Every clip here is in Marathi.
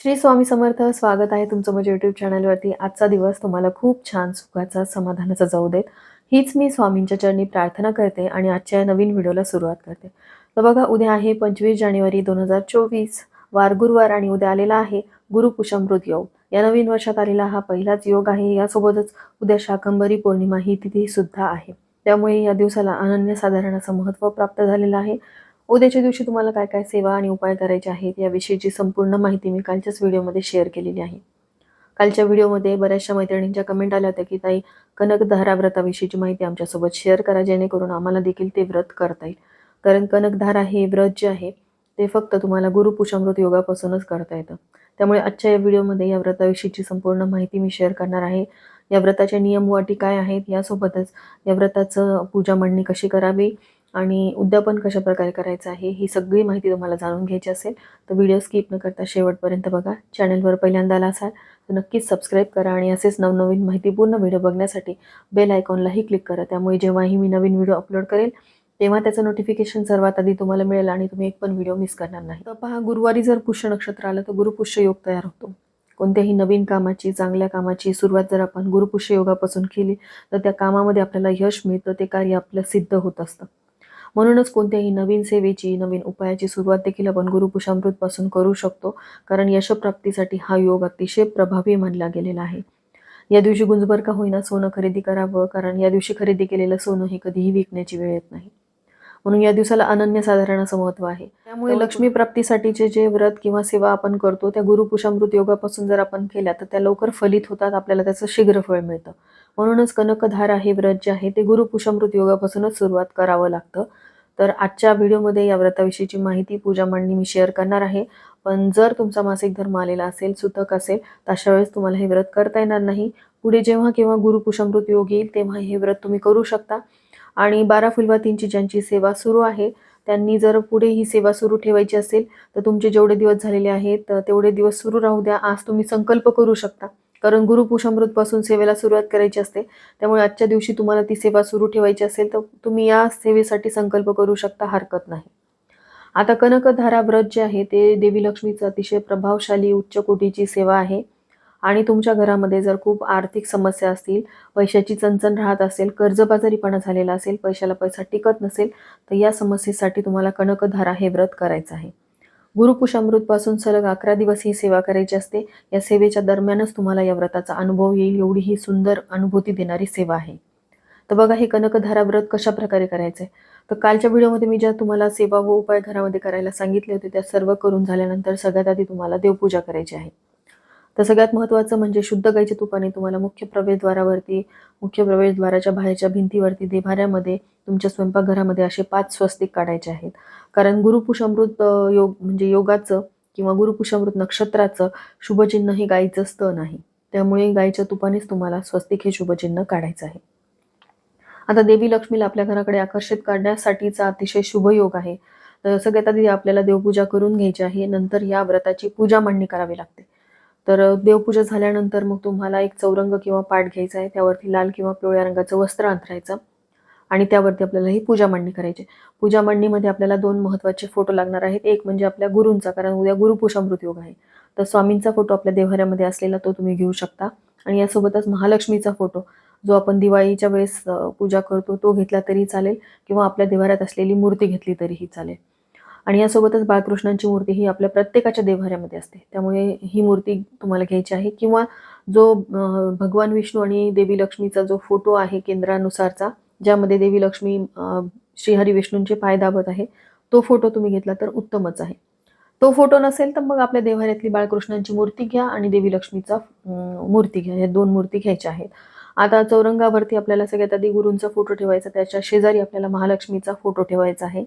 श्री स्वामी समर्थ स्वागत आहे तुमचं माझ्या युट्यूब चॅनलवरती आजचा दिवस तुम्हाला खूप छान सुखाचा समाधानाचा जाऊ देत. हीच मी स्वामींच्या चरणी प्रार्थना करते आणि आजच्या या नवीन व्हिडिओला सुरुवात करते. तर बघा उद्या आहे पंचवीस जानेवारी दोन हजार चोवीस. वार गुरुवार आणि उद्या आलेला आहे गुरुपुषमृत योग. या नवीन वर्षात आलेला हा पहिलाच योग आहे. यासोबतच उद्या शाकंबरी पौर्णिमा ही तिथीसुद्धा आहे. त्यामुळे या दिवसाला अनन्यसाधारण असं महत्त्व प्राप्त झालेलं आहे. उद्याच्या दिवशी तुम्हाला काय काय सेवा आणि उपाय करायचे आहेत याविषयीची संपूर्ण माहिती मी कालच्याच व्हिडिओमध्ये शेअर केलेली आहे. कालच्या व्हिडिओमध्ये बऱ्याचशा मैत्रिणींच्या कमेंट आल्या होत्या की ताई कनकधारा व्रताविषयीची माहिती आमच्यासोबत शेअर करा जेणेकरून आम्हाला देखील ते व्रत करता येईल. कारण कनकधारा हे व्रत जे आहे ते फक्त तुम्हाला गुरुपुषामृत योगापासूनच करता येतं. त्यामुळे आजच्या या व्हिडिओमध्ये या व्रताविषयीची संपूर्ण माहिती मी शेअर करणार आहे. या व्रताच्या नियम व अटी काय आहेत यासोबतच या व्रताचं पूजा मांडणी कशी करावी आणि उद्यापन कशा प्रकारे करायचं आहे ही सगळी माहिती तुम्हाला जाणून घ्यायची असेल तर व्हिडिओ स्किप न करता शेवटपर्यंत बघा. चॅनलवर पहिल्यांदा आला असाल तर नक्कीच सबस्क्राईब करा आणि असेच नवनवीन माहितीपूर्ण व्हिडिओ बघण्यासाठी बेल आयकॉनलाही क्लिक करा. त्यामुळे जेव्हाही मी नवीन व्हिडिओ अपलोड करेल तेव्हा त्याचं नोटिफिकेशन सर्वात आधी तुम्हाला मिळेल आणि तुम्ही एक पण व्हिडिओ मिस करणार नाही. तर पहा गुरुवारी जर पुष्य नक्षत्र आलं तर गुरुपुष्य योग तयार होतो. कोणत्याही नवीन कामाची चांगल्या कामाची सुरुवात जर आपण गुरुपुष्य योगापासून केली तर त्या कामामध्ये आपल्याला यश मिळतं ते कार्य आपलं सिद्ध होत असतं. म्हणूनच कोणत्याही नवीन सेवेची नवीन उपायाची सुरुवात देखील आपण गुरुपुषामृतपासून करू शकतो. कारण यशप्राप्तीसाठी हा योग अतिशय प्रभावी मानला गेलेला आहे. या दिवशी गुंजभर का होईना सोनं खरेदी करावं कारण या दिवशी खरेदी केलेलं सोनं हे कधीही विकण्याची वेळ येत नाही. म्हणून या दिवसाला अनन्यसाधारण असं महत्त्व आहे. त्यामुळे लक्ष्मी प्राप्तीसाठीचे जे व्रत किंवा सेवा आपण करतो त्या गुरुपुषामृत योगापासून जर आपण केल्या तर त्या लवकर फलित होतात आपल्याला त्याचं शीघ्र फळ मिळतं. म्हणूनच कनकधारा हे व्रत जे आहे ते गुरुपुषामृत योगापासूनच सुरुवात करावं लागतं. तर आजच्या व्हिडिओमध्ये या व्रताविषयीची माहिती पूजा मांडणी मी शेअर करणार आहे. पण जर तुमचा मासिक धर्म आलेला असेल सुतक असेल तर अशा वेळेस तुम्हाला हे व्रत करता येणार नाही. पुढे जेव्हा केव्हा गुरुपुषामृत योग येईल तेव्हा हे व्रत तुम्ही करू शकता. आणि बारा फुलवातींची ज्यांची सेवा सुरू आहे त्यांनी जर पुढे ही सेवा सुरू ठेवायची असेल तर तुमचे जेवढे दिवस झालेले आहेत तेवढे दिवस सुरू राहू द्या. आज तुम्ही संकल्प करू शकता. कारण गुरुपुषामृतपासून सेवेला सुरुवात करायची असते. त्यामुळे आजच्या दिवशी तुम्हाला ती सेवा सुरू ठेवायची असेल तर तुम्ही या सेवेसाठी संकल्प करू शकता. हरकत नाही. आता कनकधारा व्रत जे आहे ते देवी लक्ष्मीचं अतिशय प्रभावशाली उच्च कोटीची सेवा आहे. आणि तुमच्या घरामध्ये जर खूप आर्थिक समस्या असतील पैशाची चणचण राहत असेल कर्जबाजारीपणा झालेला असेल पैशाला पैसा टिकत नसेल तर या समस्येसाठी तुम्हाला कनकधारा हे व्रत करायचं आहे. गुरुपुषामृतपासून सलग अकरा दिवस ही सेवा करायची असते. या सेवेच्या दरम्यानच तुम्हाला या व्रताचा अनुभव येईल. एवढी ही सुंदर अनुभूती देणारी सेवा आहे. तर बघा हे कनकधारा व्रत कशा प्रकारे करायचं आहे तर कालच्या व्हिडिओमध्ये मी ज्या तुम्हाला सेवा व उपाय घरामध्ये करायला सांगितले होते त्या सर्व करून झाल्यानंतर सगळ्यात आधी तुम्हाला देवपूजा करायची आहे. तर सगळ्यात महत्त्वाचं म्हणजे शुद्ध गाईच्या तुपाने तुम्हाला मुख्य प्रवेशद्वारावरती मुख्य प्रवेशद्वाराच्या बाहेरच्या भिंतीवरती देभाऱ्यामध्ये तुमच्या स्वयंपाकघरामध्ये असे पाच स्वस्तिक काढायचे आहेत. कारण गुरुपुषामृत योग म्हणजे योगाचं किंवा गुरुपुषामृत नक्षत्राचं शुभचिन्ह हे गाईचं स्तन आहे. त्यामुळे गाईच्या तुपानेच तुम्हाला स्वस्तिक हे शुभचिन्ह काढायचं आहे. आता देवी लक्ष्मीला आपल्या घराकडे आकर्षित करण्यासाठीचा अतिशय शुभ योग आहे. तर सगळ्यात आधी आपल्याला देवपूजा करून घ्यायची आहे. नंतर या व्रताची पूजा मांडणी करावी लागते. तर देवपूजा झाल्यानंतर मग तुम्हाला एक चौरंग किंवा पाठ घ्यायचा आहे. त्यावरती लाल किंवा पिवळ्या रंगाचं वस्त्र अंथरायचं आणि त्यावरती आपल्याला ही पूजा मांडणी करायची. पूजा मांडणीमध्ये आपल्याला दोन महत्त्वाचे फोटो लागणार आहेत. एक म्हणजे आपल्या गुरूंचा कारण उद्या गुरुपुषामृत योग आहे. तर स्वामींचा फोटो आपल्या देव्हाऱ्यामध्ये असलेला तो तुम्ही घेऊ शकता. आणि यासोबतच महालक्ष्मीचा फोटो जो आपण दिवाळीच्या वेळेस पूजा करतो तो घेतला तरी चालेल किंवा आपल्या देवाऱ्यात असलेली मूर्ती घेतली तरीही चालेल. आणि यासोबतच बाळकृष्णांची मूर्ती ही आपल्या प्रत्येकाच्या देवाऱ्यामध्ये असते. त्यामुळे ही मूर्ती तुम्हाला घ्यायची आहे. किंवा जो भगवान विष्णू आणि देवी लक्ष्मीचा जो फोटो आहे केंद्रानुसारचा ज्यामध्ये देवी लक्ष्मी श्रीहरी विष्णूंचे पाय दाबत आहे तो फोटो तुम्ही घेतला तर उत्तमच आहे. तो फोटो नसेल तर मग आपल्या देवाऱ्यातली बाळकृष्णांची मूर्ती घ्या आणि देवी लक्ष्मीचा मूर्ती घ्या. ह्या दोन मूर्ती घ्यायच्या आहेत. आता चौरंगावरती आपल्याला सगळ्यात आधी गुरूंचा फोटो ठेवायचा त्याच्या शेजारी आपल्याला महालक्ष्मीचा फोटो ठेवायचा आहे.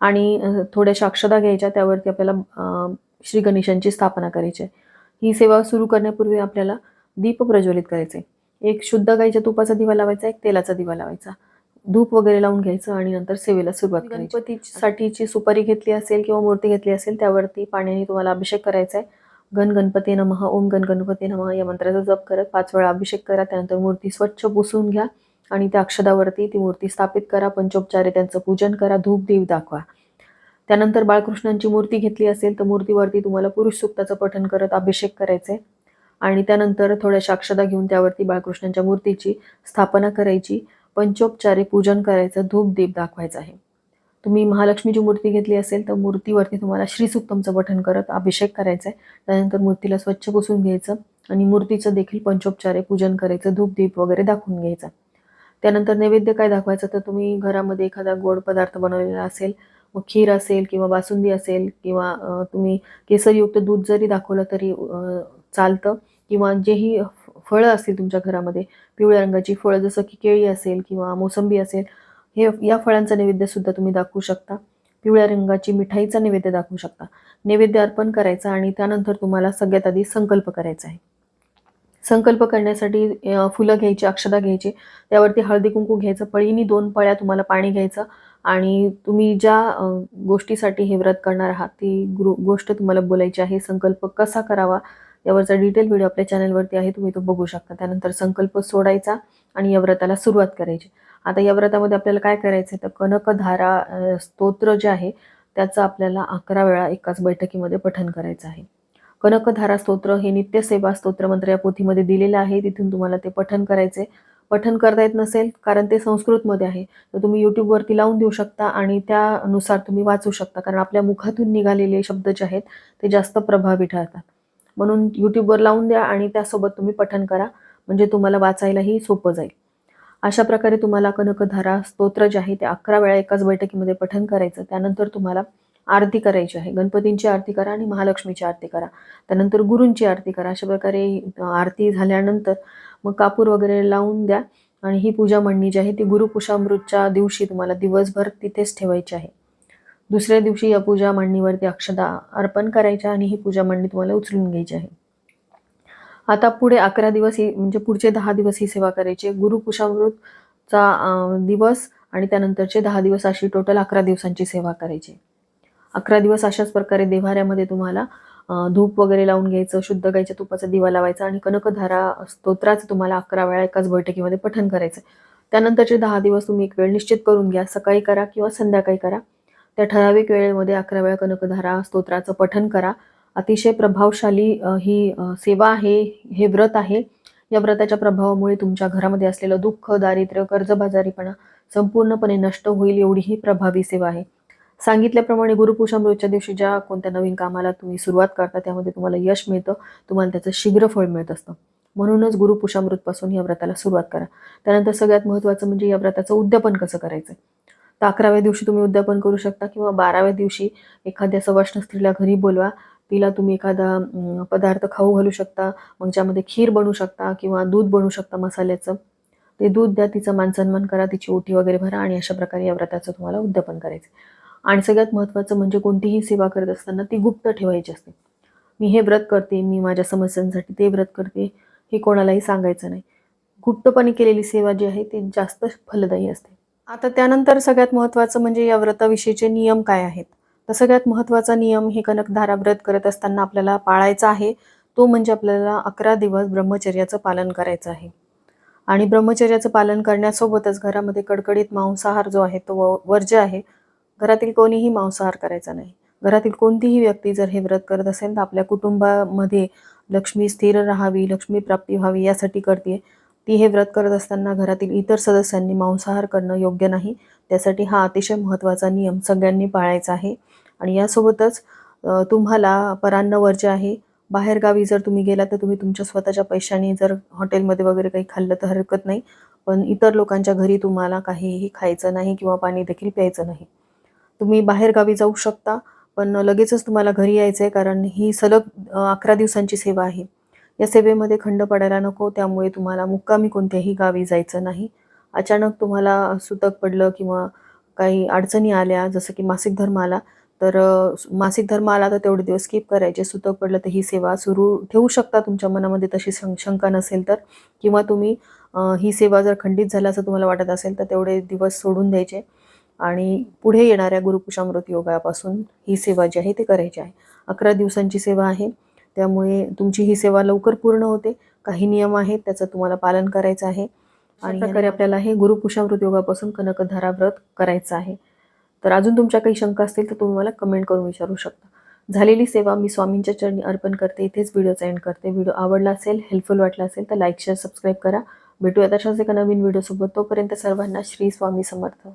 आणि थोड्याशा अक्षदा घ्यायच्या त्यावरती आपल्याला श्री गणेशांची स्थापना करायची आहे. ही सेवा सुरू करण्यापूर्वी आपल्याला दीप प्रज्वलित करायचे. एक शुद्ध गाईच्या तुपाचा दिवा लावायचा एक तेलाचा दिवा लावायचा. धूप वगैरे लावून घ्यायचं आणि नंतर सेवेला सुरुवात करायची. गणपतीसाठीची सुपारी घेतली असेल किंवा मूर्ती घेतली असेल त्यावरती पाण्याने तुम्हाला अभिषेक करायचा आहे. गण गणपती नमः ओम गण गणपती नमः या मंत्राचा जप करत पाच वेळा अभिषेक करा त्यानंतर मूर्ती स्वच्छ पुसून घ्या. आणि त्या अक्षदावरती ती मूर्ती स्थापित करा पंचोपचारे त्यांचं पूजन करा धूप देव दाखवा. त्यानंतर बाळकृष्णांची मूर्ती घेतली असेल तर मूर्तीवरती तुम्हाला पुरुष सुक्ताचं पठण करत अभिषेक करायचे. आणि त्यानंतर थोड्याशा अक्षदा घेऊन त्यावरती बाळकृष्णांच्या मूर्तीची स्थापना करायची. पंचोपचारे पूजन करायचं धूप दीप दाखवायचं आहे. तुम्ही महालक्ष्मीची मूर्ती घेतली असेल तर मूर्तीवरती तुम्हाला श्रीसुक्तमचं पठण करत अभिषेक करायचा आहे त्यानंतर मूर्तीला स्वच्छ पुसून घ्यायचं आणि मूर्तीचं देखील पंचोपचारे पूजन करायचं धूप दीप वगैरे दाखवून घ्यायचं. त्यानंतर नैवेद्य काय दाखवायचं? तर तुम्ही घरामध्ये एखादा गोड पदार्थ बनवलेला असेल मग खीर असेल किंवा बासुंदी असेल किंवा तुम्ही केसरयुक्त दूध जरी दाखवलं तरी चालतं. किंवा जेही फळं असतील तुमच्या घरामध्ये पिवळ्या रंगाची फळं जसं की केळी असेल किंवा मोसंबी असेल हे या फळांचा नैवेद्यसुद्धा तुम्ही दाखवू शकता. पिवळ्या रंगाची मिठाईचा नैवेद्य दाखवू शकता. नैवेद्य अर्पण करायचा आणि त्यानंतर तुम्हाला सगळ्यात आधी संकल्प करायचा आहे. संकल्प करण्यासाठी फुलं घ्यायची अक्षदा घ्यायची. त्यावरती हळदी कुंकू घ्यायचं पळीनी दोन पळ्या तुम्हाला पाणी घ्यायचं आणि तुम्ही ज्या गोष्टीसाठी हे व्रत करणार आहात ती गृ गोष्ट तुम्हाला बोलायची आहे संकल्प कसा करावा यावरचा डिटेल व्हिडिओ आपल्या चॅनलवरती आहे तुम्ही तो बघू शकता. त्यानंतर संकल्प सोडायचा आणि या व्रताला सुरुवात करायची. आता या व्रतामध्ये आपल्याला काय करायचं आहे तर कनकधारा स्तोत्र जे आहे त्याचं आपल्याला अकरा वेळा एकाच बैठकीमध्ये पठण करायचं आहे. कनकधारा स्तोत्र हे नित्यसेवा स्तोत्र मंत्र या पोथीमध्ये दिलेलं आहे. तिथून तुम्हाला ते पठन करायचे पठन करता येत नसेल कारण ते संस्कृतमध्ये आहे. तर तुम्ही यूट्यूबवरती लावून देऊ शकता आणि त्यानुसार तुम्ही वाचू शकता. कारण आपल्या मुखातून निघालेले शब्द जे आहेत ते जास्त प्रभावी ठरतात. म्हणून यूट्यूबवर लावून द्या आणि त्यासोबत तुम्ही पठन करा. म्हणजे तुम्हाला वाचायलाही सोपं जाईल. अशा प्रकारे तुम्हाला कनकधारा स्तोत्र जे आहे ते अकरा वेळा एकाच बैठकीमध्ये पठन करायचं. त्यानंतर तुम्हाला आरती करायची आहे. गणपतींची आरती करा आणि महालक्ष्मीची आरती करा. त्यानंतर गुरूंची आरती करा. अशा प्रकारे आरती झाल्यानंतर मग कापूर वगैरे लावून द्या आणि ही पूजा म्हणणी जी आहे ती गुरुपुषामृतच्या दिवशी तुम्हाला दिवसभर तिथेच ठेवायची आहे. दुसऱ्या दिवशी या पूजा मांडणीवरती अक्षदा अर्पण करायच्या आणि ही पूजा मांडणी तुम्हाला उचलून घ्यायची आहे. आता पुढे अकरा दिवस ही म्हणजे पुढचे दहा दिवस ही सेवा करायची गुरुपुषामृतचा अं, दिवस आणि त्यानंतरचे दहा दिवस अशी टोटल अकरा दिवसांची सेवा करायची अकरा दिवस अशाच प्रकारे देव्हाऱ्यामध्ये तुम्हाला धूप वगैरे लावून घ्यायचं शुद्ध गायच्या तुपाचा दिवा लावायचा आणि कनकधारा स्तोत्राचं तुम्हाला अकरा वेळा एकाच बैठकीमध्ये पठण करायचं त्यानंतरचे दहा दिवस तुम्ही एक वेळ निश्चित करून घ्या. सकाळी करा किंवा संध्याकाळी करा. त्या ठराविक वेळेमध्ये अकरा वेळा कनकधारा स्तोत्राचं पठण करा. अतिशय प्रभावशाली ही सेवा आहे हे व्रत आहे. या व्रताच्या प्रभावामुळे तुमच्या घरामध्ये असलेलं दुःख दारिद्र्य कर्जबाजारीपणा संपूर्णपणे नष्ट होईल एवढी ही प्रभावी सेवा आहे. सांगितल्याप्रमाणे गुरुपुषामृतच्या दिवशी ज्या कोणत्या नवीन कामाला तुम्ही सुरुवात करता त्यामध्ये तुम्हाला यश मिळतं तुम्हाला त्याचं शीघ्र फळ मिळत असतं. म्हणूनच गुरुपुषामृतपासून या व्रताला सुरुवात करा. त्यानंतर सगळ्यात महत्त्वाचं म्हणजे या व्रताचं उद्यापन कसं करायचं तर अकराव्या दिवशी तुम्ही उद्यापन करू शकता किंवा बाराव्या दिवशी एखाद्या सवाष्ण स्त्रीला घरी बोलवा. तिला तुम्ही एखादा पदार्थ खाऊ घालू शकता मग ज्यामध्ये खीर बनवू शकता किंवा दूध बनवू शकता मसाल्याचं. ते दूध द्या तिचा मानसन्मान करा तिची ओटी वगैरे भरा आणि अशा प्रकारे या व्रताचं तुम्हाला उद्यापन करायचं आणि सगळ्यात महत्त्वाचं म्हणजे कोणतीही सेवा करत असताना ती गुप्त ठेवायची असते. मी हे व्रत करते मी माझ्या समस्यांसाठी ते व्रत करते हे कोणालाही सांगायचं नाही. गुप्तपणे केलेली सेवा जी आहे ती जास्त फलदायी असते. आता त्यानंतर सगळ्यात महत्त्वाचं म्हणजे या व्रताविषयीचे नियम काय आहेत? तर सगळ्यात महत्त्वाचा नियम हे कनकधारा व्रत करत असताना आपल्याला पाळायचा आहे. तो म्हणजे आपल्याला अकरा दिवस ब्रह्मचर्याचं पालन करायचं आहे. आणि ब्रह्मचर्याचं पालन करण्यासोबतच घरामध्ये कडकडीत मांसाहार जो आहे तो व- वर्ज्य आहे घरातील कोणीही मांसाहार करायचा नाही. घरातील कोणतीही व्यक्ती जर हे व्रत करत असेल तर आपल्या कुटुंबामध्ये लक्ष्मी स्थिर राहावी लक्ष्मी प्राप्ती व्हावी यासाठी करते ती हे व्रत करत असताना घरातील इतर सदस्यांनी मांसाहार करणं योग्य नाही. त्यासाठी हा अतिशय महत्त्वाचा नियम सगळ्यांनी पाळायचा आहे. आणि यासोबतच तुम्हाला परान्न वर्ज्य आहे बाहेरगावी जर तुम्ही गेला तर तुम्ही तुमच्या स्वतःच्या पैशाने जर हॉटेलमध्ये वगैरे काही खाल्लं तर हरकत नाही. पण इतर लोकांच्या घरी तुम्हाला काहीही खायचं नाही किंवा पाणी देखील प्यायचं नाही. तुम्ही बाहेरगावी जाऊ शकता पण लगेचच तुम्हाला घरी यायचं आहे कारण ही सलग अकरा दिवसांची सेवा आहे. या सेवेमध्ये खंड पडायला नको त्यामुळे तुम्हाला मुक्कामी कोणत्याही गावी जायचं नाही. अचानक तुम्हाला सुतक पडलं किंवा काही अडचणी आल्या जसं की मासिक धर्म आला तर मासिक धर्म आला तर तेवढे दिवस स्किप करायचे. सुतक पडलं तर ही सेवा सुरू ठेवू शकता तुमच्या मनामध्ये तशी शं शंका नसेल तर. किंवा तुम्ही ही सेवा जर खंडित झाल्याचं तुम्हाला वाटत असेल तर तेवढे दिवस सोडून द्यायचे. आणि पुढे येणाऱ्या गुरुपुषामृत योगापासून ही सेवा जी आहे ती करायची आहे. अकरा दिवसांची सेवा आहे. त्यामुळे तुमची ही सेवा लवकर पूर्ण होते. काही नियम आहेत त्याचं तुम्हाला पालन करायचं आहे. आणि प्रकारे आपल्याला हे गुरुपुषामृत योगापासून कनकधारा व्रत करायचं आहे. तर अजून तुमच्या काही शंका असतील तर तुम्ही मला कमेंट करून विचारू शकता. झालेली सेवा मी स्वामींच्या चरणी अर्पण करते. इथेच व्हिडिओचा एंड करते. व्हिडिओ आवडला असेल हेल्पफुल वाटला असेल तर लाईक शेअर सबस्क्राईब करा. भेटूया तशाच एका नवीन व्हिडिओसोबत तोपर्यंत सर्वांना श्री स्वामी समर्थ.